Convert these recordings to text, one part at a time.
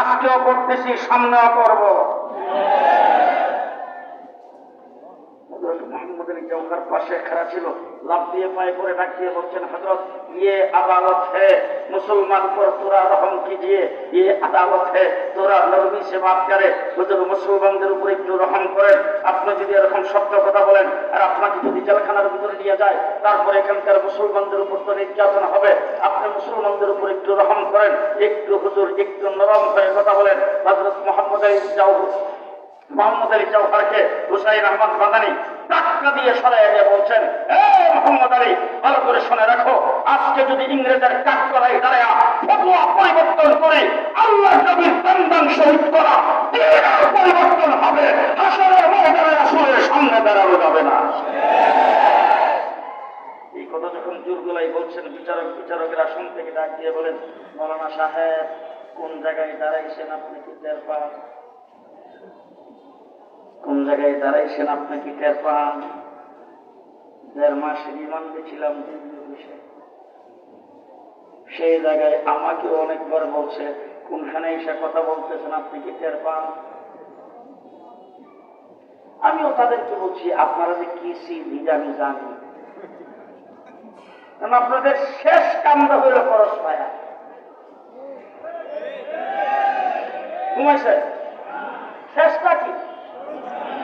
আজকেও করতেছি সামনেও করব। ইয়ে ইয়ে মুসলমানদের উপরে একটু রহম করেন। আপনি যদি এরকম সত্য কথা বলেন, আর আপনাকে যদি জেলখানার ভিতরে নিয়ে যায়, তারপরে এখানকার মুসলমানদের উপর তো নির্যাতন হবে। আপনি মুসলমানদের উপর একটু রহম করেন, একটু হুজুর, একটু নরম হয়ে কথা বলেন। হজরত মোহাম্মদ মোহাম্মদ আলী চৌহারকে হুসাইন আহমদ মাদানী টাক্কা দিয়ে সরাই দিয়ে বলছেন মোহাম্মদ আলী, ভালো করে শুনে রাখো, আজকে যদি ইংরেজের করাই দাঁড়ায় ফতুয়া পরিবর্তন করে আল্লাহ নবীর সন্তান শহীদ করা পরিবর্তন হবে, হাসরের ময়দানে আসলে সামনে দাঁড়ানো যাবে না। এই কথা যখন জোরগুলাই বলছেন, বিচারক বিচারকের আসন থেকে ডাক দিয়ে বলেন, মৌলানা সাহেব, কোন জায়গায় দাঁড়াইছেন আপনি কি টের পান? কোন জায়গায় দাঁড়াইছেন আপনি কি টের পান? দেড় মাস রিমান্ডে ছিলাম সেই জায়গায় আমাকেও অনেকবার বলছে, কোনখানে এসে কথা বলতেছেন আপনি কি টের পান? আমিও তাদেরকে বলছি, আপনারা যে কি সিদ্ধি আমি জানি। কারণ আপনাদের শেষ কামটা হইল পরশ পায়া ঘুমাইছে শেষটা কি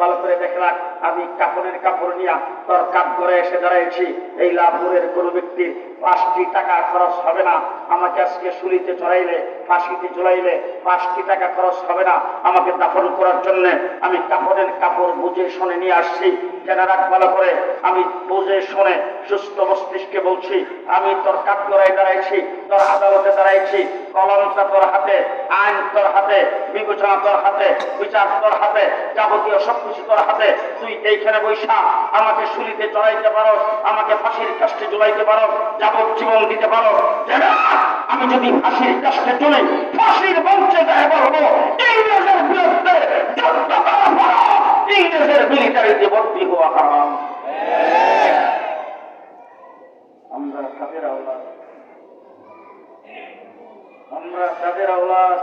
ভালো করে দেখে রাখ, আমি কাপনের কাপড় নিয়ে তোর কাপ করে এসে দাঁড়াইছি। এই লাভপুরের কোনো ব্যক্তির পাঁচটি টাকা খরচ হবে না। আমাকে আজকে শুলিতে চড়াইলে, ফাঁসিতে চড়াইলে পাঁচটি টাকা খরচ হবে না। আমাকে দাফন করার জন্য আমি কাপড়ের কাপড় বুঝে শুনে নিয়ে আসছি। জেনে রাখ ভালো করে? আমি বুঝে শুনে সুস্থ মস্তিষ্কে বলছি, আমি তোর কাপ করাই দাঁড়াইছি, তোর আদালতে দাঁড়াইছি, কলমটা তোর হাতে, আইন তোর হাতে, বিবেচনা তোর হাতে, বিচার তোর হাতে, যাবতীয় সবকিছু তোর হাতে তুই এইখানে বৈশা, আমাকে শুলিতে চড়াইতে পারো, আমাকে ফাঁসির কাষ্টে জুলাইতে পারো যাবজ্জীবন দিতে পারো। আমি যদি ফাঁসির কাষ্টে চলে ফাঁসির মঞ্চে যায় বলব ইংরেজের বিরুদ্ধে করা ইংরেজের মিলিটারিতে ভর্তি হওয়া হারাম। আমরা তাদের আওলাদ। আমরা তাদের আওলাদ।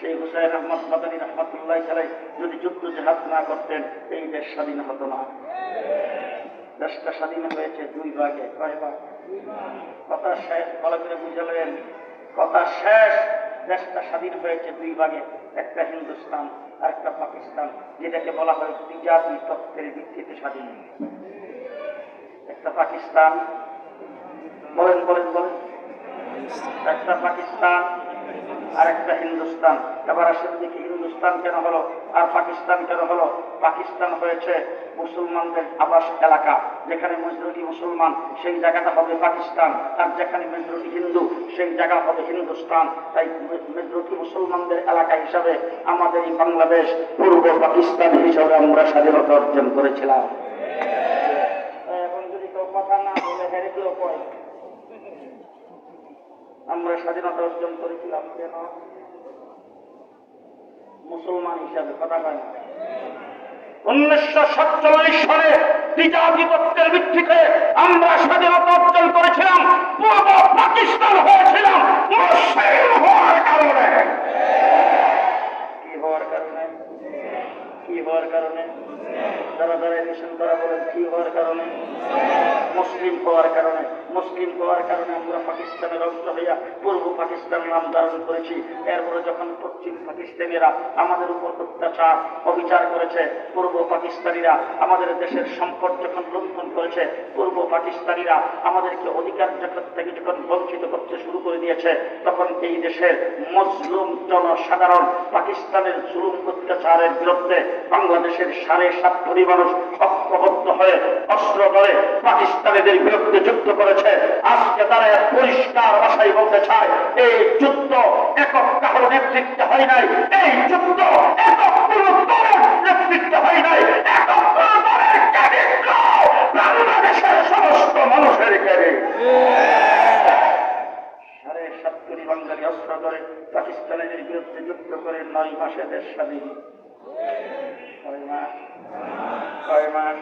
সেই হুসাইন আহমদ মাদানী রহমতুল্লাহ সালাই যদি যুদ্ধ জাহাজ না করতেন, এই দেশ স্বাধীন হতো না। দেশটা স্বাধীন হয়েছে দুই ভাগে, কয় ভাগ? কথা শেষ, ভালো করে বুঝালেন কথা শেষ, দেশটা স্বাধীন হয়েছে দুই ভাগে, একটা হিন্দুস্তান, আর একটা পাকিস্তান, যেটাকে বলা হয় দ্বিজাতি তত্ত্বের ভিত্তিতে স্বাধীন। একটা পাকিস্তান, বলেন বলেন বলেন। একটা পাকিস্তান আর একটা হিন্দুস্তান। এবার আসলে দেখি হিন্দুস্তান কেন হলো, আর পাকিস্তান কেন হলো? পাকিস্তান হয়েছে মুসলমানদের আবাস এলাকা। যেখানে মেজরিটি মুসলমান, সেই জায়গাটা হবে পাকিস্তান। আর যেখানে মেজরিটি হিন্দু, সেই জায়গা হবে হিন্দুস্তান। তাই মেজরিটি মুসলমানদের এলাকা হিসাবে আমাদের এই বাংলাদেশ পূর্ব পাকিস্তান হিসাবে আমরা স্বাধীনতা অর্জন করেছিলাম এখন যদি কেউ কথা না বলে হেরে কেউ কয় আমরা স্বাধীনতা অর্জন করেছিলাম কেন? মুসলমান হিসাবে কথা হয় না উনিশশো সাতচল্লিশ সালে ভিত্তিতে আমরা স্বাধীনতা অর্জন করেছিলাম, পূর্ব পাকিস্তান হয়েছিলাম, মুসলিম হওয়ার কারণে। কি হওয়ার কারণে? কি হওয়ার কারণে? যারা যারা তারা বলেন কি হওয়ার কারণে, মুসলিম হওয়ার কারণে, মুসলিম হওয়ার কারণে আমরা পাকিস্তানের অংশ হইয়া পূর্ব পাকিস্তান নাম ধারণ করেছি। এরপরে যখন পশ্চিম পাকিস্তানিরা আমাদের উপর অত্যাচার, অবিচার করেছে, পূর্ব পাকিস্তানিরা আমাদের দেশের সম্পদ যখন লুণ্ঠন করেছে, পূর্ব পাকিস্তানিরা আমাদেরকে অধিকার জগৎ থেকে যখন বঞ্চিত করতে শুরু করে দিয়েছে, তখন এই দেশের মজলুম জনসাধারণ পাকিস্তানের জুলুম অত্যাচারের বিরুদ্ধে বাংলাদেশের সাড়ে সাত কোটি মানুষ ঐক্যবদ্ধ হয়ে, অস্ত্র ধরে পাকিস্তানিদের বিরুদ্ধে যুদ্ধ করেছে। আজকে তারা এক পরিষ্কার ভাষায় বলতে চায়, এই যুদ্ধ একক কারও নেতৃত্বে হয় নাই। এই যুদ্ধ একক কোনো দলের নেতৃত্বে হয় নাই। একক কোনো দলের বাংলাদেশের সমস্ত মানুষের কেড়ে। সাড়ে সাত কোটি বাঙালি অস্ত্র ধরে পাকিস্তানের বিরুদ্ধে যুদ্ধ করে নয় মাসে দেশ স্বাধীন। কয় মাস।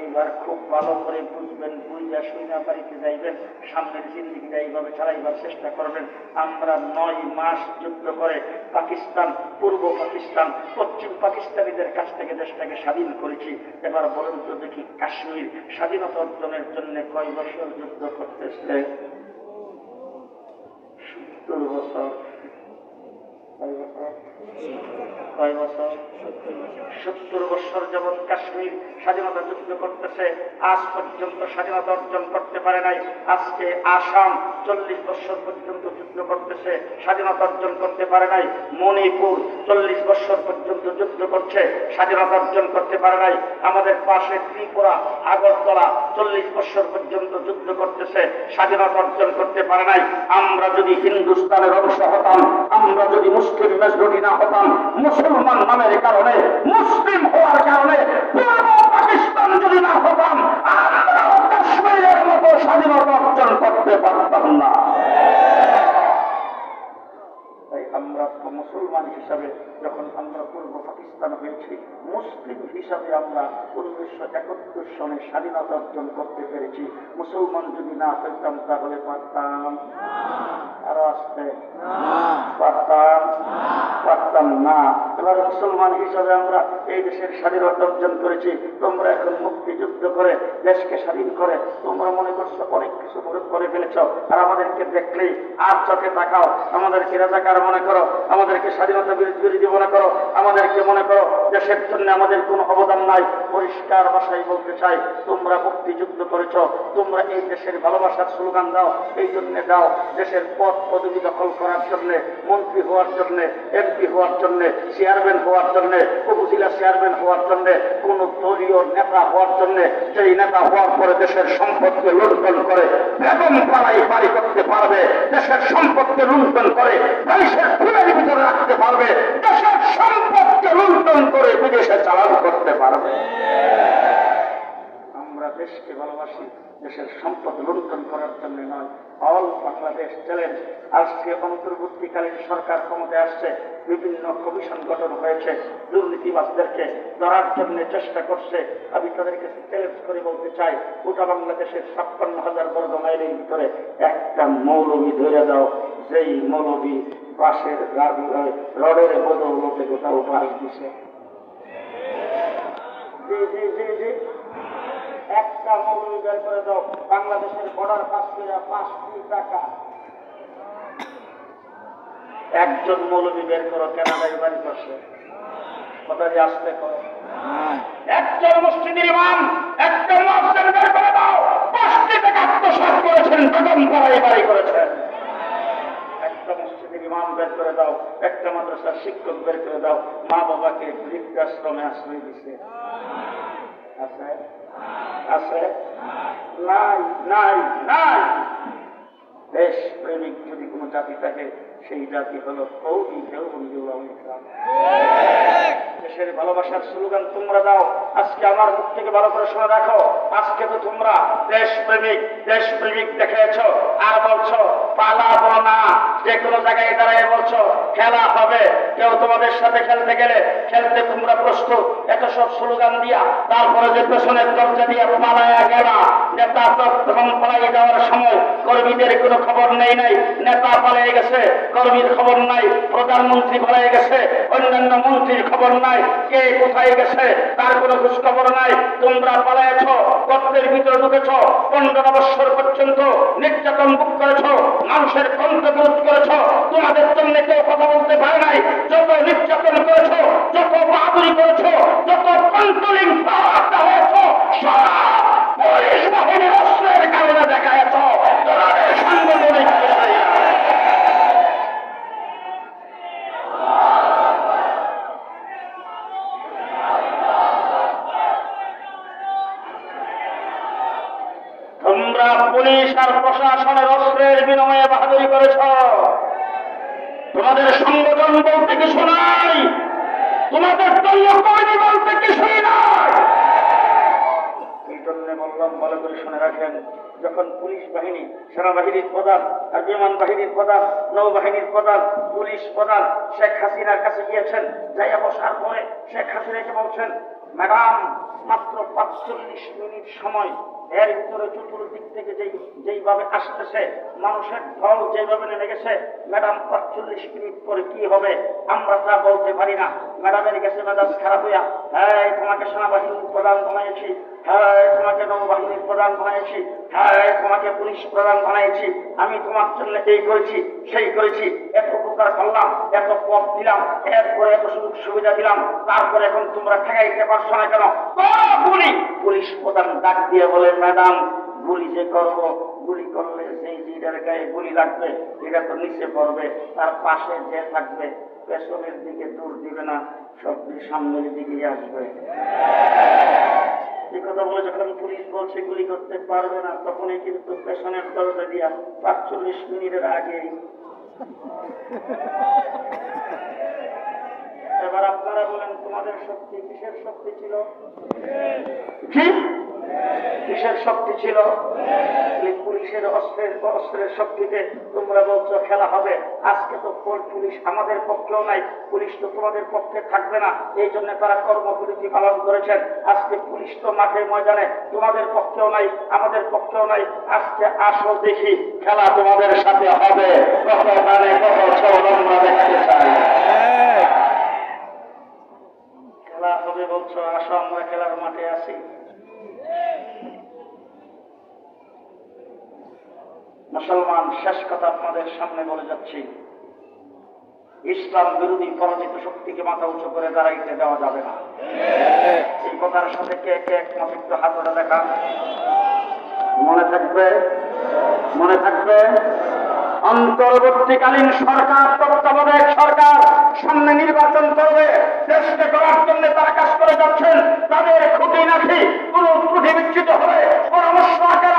এইবার খুব ভালো করে বুঝবেন বুঝা শুইনা বাড়িতে যাইবেন সামনের জিন্দিগিটা এইভাবে চালাইবার চেষ্টা করবেন। আমরা নয় মাস যুদ্ধ করে পাকিস্তান পূর্ব পাকিস্তান পশ্চিম পাকিস্তানিদের কাছ থেকে দেশটাকে স্বাধীন করেছি। এবার বলেন তো দেখি কাশ্মীর স্বাধীনতা অর্জনের জন্য কয় বছর যুদ্ধ করতেছে? সত্তর বছর। কয় বছর সত্তর বছর যেমন কাশ্মীর স্বাধীনতা যুদ্ধ করতেছে। আজ পর্যন্ত স্বাধীনতা অর্জন করতে পারে নাই। আজকে আসাম চল্লিশ বছর পর্যন্ত যুদ্ধ করতেছে স্বাধীনতা অর্জন করতে পারে নাই। মণিপুর চল্লিশ বছর পর্যন্ত যুদ্ধ করছে স্বাধীনতা অর্জন করতে পারে নাই। আমাদের পাশে ত্রিপুরা, আগরতলা চল্লিশ বছর পর্যন্ত যুদ্ধ করতেছে স্বাধীনতা অর্জন করতে পারে নাই। আমরা যদি হিন্দুস্তানের অংশ হতাম, আমরা যদি মুসলিম মেজরিটি না হতাম, মুসলমান নামের কারণে সনে স্বাধীনতা অর্জন করতে পেরেছি। মুসলমান যদি না হইতাম তাহলে পারতাম আরও আসতে পারতাম পারতাম না। এবার মুসলমান হিসাবে আমরা এই দেশের স্বাধীনতা অর্জন করেছি। তোমরা এখন মুক্তিযুদ্ধ করে দেশকে স্বাধীন করে তোমরা মনে করছ অনেক কিছু করে- ফেলেছ। আর আমাদেরকে দেখলেই আর চোখে তাকাও। আমাদেরকে রাজাকার মনে করো আমাদেরকে স্বাধীনতা বিরোধী মনে করো আমাদেরকে মনে করো দেশের জন্য আমাদের কোনো অবদান নাই। পরিষ্কার ভাষায় বলতে চাই, তোমরা মুক্তিযুদ্ধ করেছ, তোমরা এই দেশের ভালোবাসার স্লোগান দাও, এই জন্য দাও দেশের পদ পদবি দখল করার জন্য, মন্ত্রী হওয়ার জন্য, এমপি হওয়ার জন্য, চেয়ারম্যান হওয়ার জন্য, উপজেলা চেয়ারম্যান হওয়ার জন্য, কোন দলীয় নেতা হওয়ার জন্য সেই নেতা হওয়ার পরে দেশের সম্পদকে লুণ্ঠন করে, বেগম পাড়াই বাড়ি করতে পারবে, দেশের সম্পদকে লুণ্ঠন করে, দেশের ফুলের ভিতরে রাখতে পারবে, দেশের সম্পদকে লুণ্ঠন করে বিদেশে চালান করতে পারবে। দেশকে ভালোবাসি, দেশের সম্পদ লুণ্ঠন করার জন্য নয়। All Bangladesh challenge. আজকে অন্তর্বর্তীকালীন সরকার ক্ষমতায় আসছে, বিভিন্ন কমিশন গঠন হয়েছে দুর্নীতিবাসদেরকে ধরার জন্য চেষ্টা করছে। আমি তাদের কাছে চ্যালেঞ্জ করে বলতে চাই, গোটা বাংলাদেশের ছাপ্পান্ন হাজার বর্গ মাইলের ভিতরে একটা মৌলবী ধরে দাও, যেই মৌলবী বাসের রডের বদৌলতে গোটা উপাস দিছে। জি জি জি জি। একটা মৌলবী বের করে দাও। বাংলাদেশের বর্ডার পাস করে পাঁচ কোটি টাকা। একজন মৌলবী বের করো কেনাডায় বাড়ি করছে কথা দিয়ে আসতে করো একজন মসজিদের ইমাম একজন মসজিদ বের করে দাও। পাঁচটি টাকা আত্মসাত করেছেন বেতন করাই বাড়ি করেছেন। একটা মসজিদের ইমাম বের করে দাও একটা মাদ্রাসার শিক্ষক বের করে দাও। মা বাবাকে বৃদ্ধাশ্রমে আশ্রয় দিছে। আছে? আছে? নাই নাই নাই! দেশ প্রেমিক যদি কোনো জাতি থাকে সেই জাতি হলো। দেশের ভালোবাসার স্লোগান, তোমরা দাও, আজকে আমার মুখ থেকে ভালো করে শুনে রাখো, আজকে তো তোমরা দেশ প্রেমিক দেশ প্রেমিক দেখেছ আর বলছো, পালাবো না, যে কোনো জায়গায় দাঁড়ায় বলছো, খেলা হবে, কেউ তোমাদের সাথে খেলতে গেলে খেলতে তোমরা প্রস্তুত এত সব স্লোগান দিয়া, তারপরে যে পেছনের দরজা দিয়ে পালায়া গেলা নেতা তখন পালাই যাওয়ার সময় কর্মীদের কোনো খবর নেই নাই। নেতা পালিয়ে গেছে, কর্মীর খবর নাই, প্রধানমন্ত্রী পালিয়ে গেছে, অন্যান্য মন্ত্রীর খবর নাই, কে কোথায় গেছে, তার কোনো খোঁজ খবর নাই। তোমরা পালাইছ গর্তের ভিতরে ঢুকেছ, পনেরো বৎসর পর্যন্ত নির্যাতন ভোগ করেছ, মানুষের কণ্ঠ বিরোধ করেছ। তোমাদের জন্য কেউ কথা বলতে পারে নাই। যত নির্যাতন করেছ, যত বাহাদুরি করেছ, যত কন্ট্রোলিং পাওয়ারটা হয়েছ, সব পুলিশ বাহিনীর অস্ত্রের তোমরা পুলিশ আর প্রশাসনের অস্ত্রের বিনিময়ে বাহাদুরি করেছ। তোমাদের সংগঠন বলতে কিছু নাই। তোমাদের জন্য কর্মী বলতে কিছুই নাই এই জন্য বললাম ভালো করে শুনে রাখেন যখন পুলিশ বাহিনী, সেনাবাহিনীর প্রধান, আর বিমান বাহিনীর প্রধান, নৌবাহিনীর প্রধান, পুলিশ প্রধান শেখ হাসিনার কাছে গিয়েছেন, যাইয়া বসার পরে শেখ হাসিনাকে বলছেন, ম্যাডাম, মাত্র পাঁচচল্লিশ মিনিট সময়। এর ভিতরে চতুর্দিক থেকে যেই, যেইভাবে আসতেছে, মানুষের ঢল যেভাবে নেমে গেছে, ম্যাডাম, পাঁচচল্লিশ মিনিট পরে কি হবে? আমরা তা বলতে পারি না। ম্যাডামের কাছে মেজাজ খারাপ হইয়া হ্যাঁ তোমাকে সেনাবাহিনীর প্রধান বানাইছি হ্যাঁ তোমাকে প্রধান হ্যাঁ তোমাকে পুলিশ প্রধান আমি তোমার জন্য এই করেছি, সেই করেছি। এত উপকার করলাম এত পথ দিলাম, এরপরে এত সুযোগ সুবিধা দিলাম। তারপরে এখন তোমরা ঠেকাইতে পারছ না কেন? গুলি! পুলিশ প্রধান ডাক দিয়ে বলে, ম্যাডাম, গুলি যে করব, গুলি করলে সেই জিডার গায়ে গুলি লাগবে। এটা তো নিচে পড়বে, তার পাশে যে থাকবে, পেছনের দিকে দূর দিবে না সব সামনের দিকে আসবে। এই কথা বলে যখন পুলিশ বলছে, গুলি করতে পারবে না, তখনই কিন্তু পেশনের দরজা দিয়া পাঁচচল্লিশ মিনিটের আগে এবার আপনারা বলেন, তোমাদের শক্তি কিসের শক্তি ছিল? কি কিসের শক্তি ছিল? পুলিশের অস্ত্রের অস্ত্রের শক্তিতে তোমরা বলছো খেলা হবে। আজকে তো পুলিশ আমাদের পক্ষেও নাই পুলিশ তো তোমাদের পক্ষে থাকবে না। এই জন্য তারা কর্মবিরতি পালন করেছেন। আজকে পুলিশ তো মাঠে ময়দানে তোমাদের পক্ষেও নাই আমাদের পক্ষেও নাই। আজকে আসো দেখি খেলা তোমাদের সাথে হবে। কত মানে কত আমরা দেখতে চাই। খেলা হবে বলছো আসো আমরা খেলার মাঠে আসি মুসলমান, শেষ কথা আপনাদের সামনে বলে যাচ্ছি। ইসলাম বিরোধী পরাজিত শক্তিকে মাথা উঁচু করে দাঁড়াইতে দেওয়া যাবে না। এই কথার সাথে কে কে একমত একটু ওটা দেখা মনে থাকবে? মনে থাকবে? অন্তর্বর্তীকালীন সরকার, তত্ত্বাবধায়ক সরকার সামনে নির্বাচন করবে। দেশকে করার জন্য তারা কাজ করে যাচ্ছেন। তাদের খুঁটি নাকি কোন ত্রুটি বিচ্ছিত হলে পরামর্শ আকারে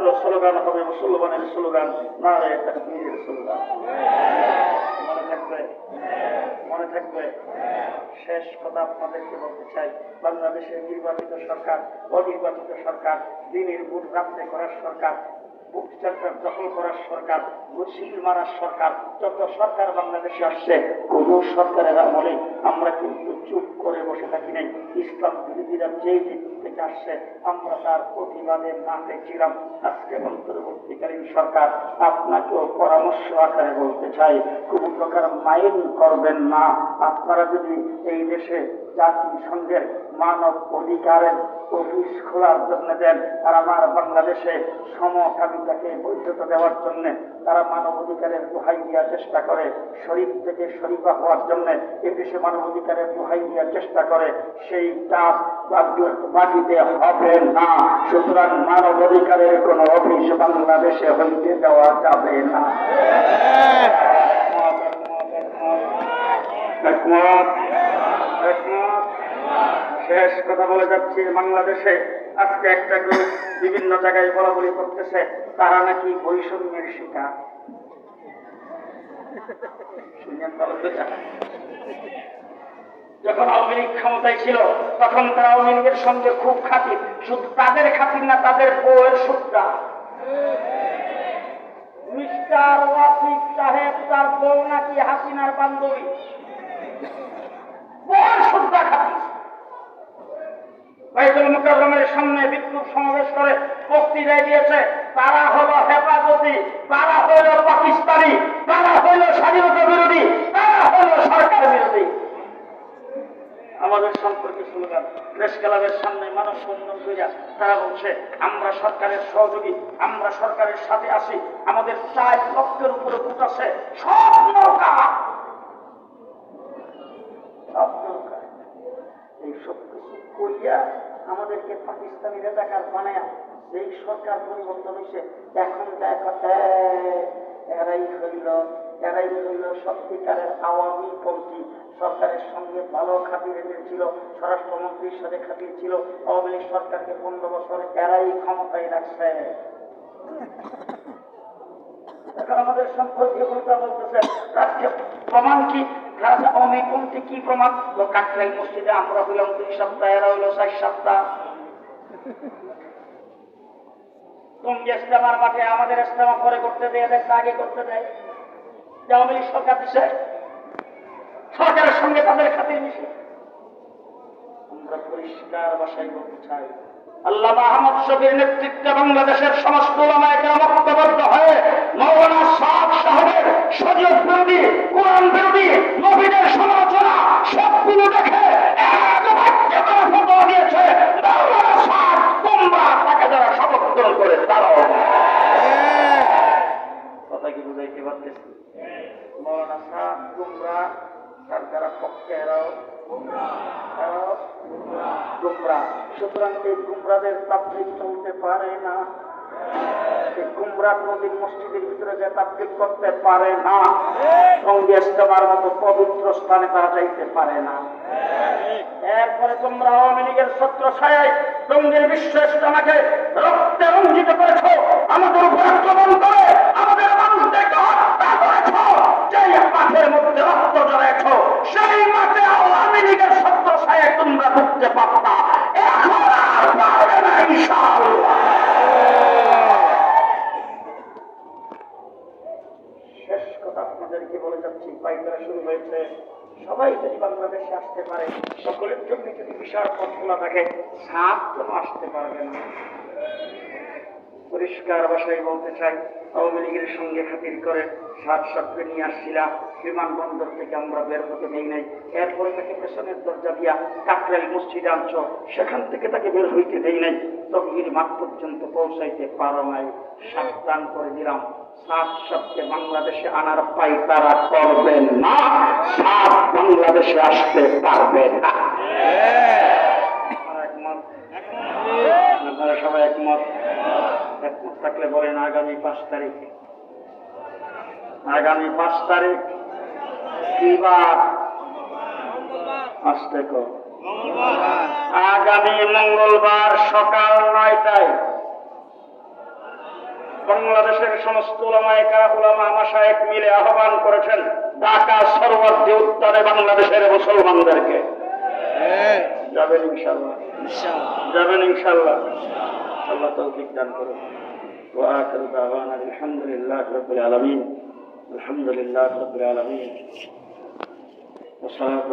স্লোগান হবে, মুসলমানের স্লোগান নারায়ে তাকবীরের স্লোগান। মনে থাকবে? মনে থাকবে? শেষ কথা আপনাদেরকে বলতে চাই, বাংলাদেশের নির্বাচিত সরকার, অনির্বাচিত সরকার, দিনের ভোট রাত্রে করার সরকার দখল করার সরকার মারার সরকার, যত সরকার বাংলাদেশে আসছে সরকারের আমলে আমরা কিন্তু চুপ করে বসে থাকি নাই। যেই থেকে আসছে, আমরা তার প্রতিবাদে আজকে সরকার আপনাকেও পরামর্শ আকারে বলতে চাই, কোন প্রকার মাইন করবেন না। আপনারা যদি এই দেশে জাতিসংঘের মানব অধিকারের অফিস খোলার জন্য দেন। আর আমার বাংলাদেশে সমকামিতাকে বৈধতা দেওয়ার জন্য, তারা মানব অধিকারের দোহাই দেওয়ার চেষ্টা করে, শরীফ থেকে শরীফা হওয়ার জন্য এদেশে মানব অধিকারের দোহাই দেওয়ার চেষ্টা করে। সেই কাজ বাকিতে হবে না। সুতরাং মানব অধিকারের কোন অফিস বাংলাদেশে হইতে দেওয়া যাবে না। একমত। শেষ কথা বলে যাচ্ছি বাংলাদেশে। আজকে একটা গ্রুপ বিভিন্ন জায়গায় বলা বলি করতেছে। তারা নাকি বৈষম্যের শিকার? যখন আওয়ামী লীগ ক্ষমতায় ছিল, তখন তারা আওয়ামী লীগের সঙ্গে খুব খাতির। শুধু তাদের খাতির না, তাদের বউয়ের সুদ্ধা মিস্টার ওয়াসিফ সাহেব, তার বউ নাকি হাসিনার বান্ধবী। বউয়ের সুদ্ধা খাতির। বাইতুল মুকাররমের সামনে বিক্ষোভ সমাবেশ করে বক্তৃতায় দিয়েছে। তারা হলো হেফাজতি, তারা হইল পাকিস্তানি, তারা হইল স্বাধীনতা বিরোধী, তারা হইল সরকার বিরোধী। আমাদের সম্পর্কে স্লোগান প্রেস ক্লাবের সামনে মানব বন্ধন করিয়া তারা বলছে, আমরা সরকারের সহযোগী, আমরা সরকারের সাথে আছি। আমাদের চার লক্ষের উপরে ভোট আছে। সব নৌকা সব নৌকা এই সব কিছু করিয়া আমাদেরকে পাকিস্তানি রেজাকার বানায়া যেই সরকার পরিবর্তন হয়েছে এখন দেখা এরাই হইল এরাই হইল সত্যিকারের আওয়ামী পন্থী। সরকারের সঙ্গে ভালো খাতির ছিল স্বরাষ্ট্রমন্ত্রীর সাথে খাতির ছিল, আওয়ামী লীগ সরকারকে পনেরো বছর এরাই ক্ষমতায় রাখছে। আমাদের সম্পর্কে আজকে প্রমাণ কি? কি প্রমাণ? কাকরাই মসজিদে আমরা হইলাম দুই সপ্তাহ, এরা হইল চার সপ্তাহ। নেতৃত্বে বাংলাদেশের সমস্ত হয়ে মৌলানা সাহেবের শরীয়ত বিরোধী, কোরআন বিরোধী নবীদের সমালোচনা সবগুলো দেখে এক বাক্যে তারা ফতোয়া দিয়েছে মৌলানা সাদ তোমরা তাকে যারা সমর্থন করে তারাও কথা কি বুঝাইতে পারতেছি মৌলানা সাদ তোমরা তার যারা পক্ষে এরাও এরাও গুমরা সুতরাং এই গুমরাদের তাবলিগ চলতে পারে না গুমরা নদীর মসজিদের ভিতরে যে তাবলিগ করতে পারে না, সঙ্গে ইস্তেমার মতো পবিত্র স্থানে তারা যাইতে পারে না। এরপরে তোমরা আওয়ামী লীগের ছত্র ছায় টঙ্গির বিশ্ব ইস্তেমাকে রক্তে রঞ্জিত করেছ, আমাদের উপর আক্রমণ করে, আমাদের মানুষদেরকে হত্যা করেছ, যেই মাঠের মধ্যে রক্ত জড়াইছ সেই মাঠে আওয়ামী লীগের ছত্র ছায় তোমরা ঢুকতে পারতা। এখন আর পারবে না ইনশাআল্লাহ শেষ কথা আপনাদেরকে বলে যাচ্ছি পাইকারা শুরু হয়েছে সবাই যদি বাংলাদেশে আসতে পারে, সকলের জন্য যদি বিশাল পথ খোলা থাকে সাপ আসতে পারবে না। পরিষ্কার ভাষায় বলতে চাই, আওয়ামী লীগের সঙ্গে খাতির করে সাত সাতকে নিয়ে আসছিলাম, বিমানবন্দর থেকে আমরা বের হতে নেই নাই। এরপরে তাকে পেছনের দরজা দিয়া কাকরাইল মসজিদ আনছ, সেখান থেকে তাকে বের হইতে দেই নাই। তখন মাঠ পর্যন্ত পৌঁছাইতে পারো নাই। সাবধান করে দিলাম। সাত বাংলাদেশে আনার পাই তারা করবেন না সাত বাংলাদেশে আসতে পারবে না। আপনারা সবাই একমত? একমত থাকলে বলেন আগামী পাঁচ তারিখ। পাঁচ আগামী মঙ্গলবার সকাল নয়টায়। বাংলাদেশের সমস্ত ওলামায় ওলামা মাসায়েক মিলে আহ্বান করেছেন ঢাকা সর্বার্থী উত্তরে বাংলাদেশের মুসলমানদেরকে যাবেন ইনশাল্লাহ যাবেন ইনশাল্লাহ আল্লাহ তৌফিক দান করুন وآخر دعوانا الحمد لله رب العالمين الحمد لله رب العالمين والصلاة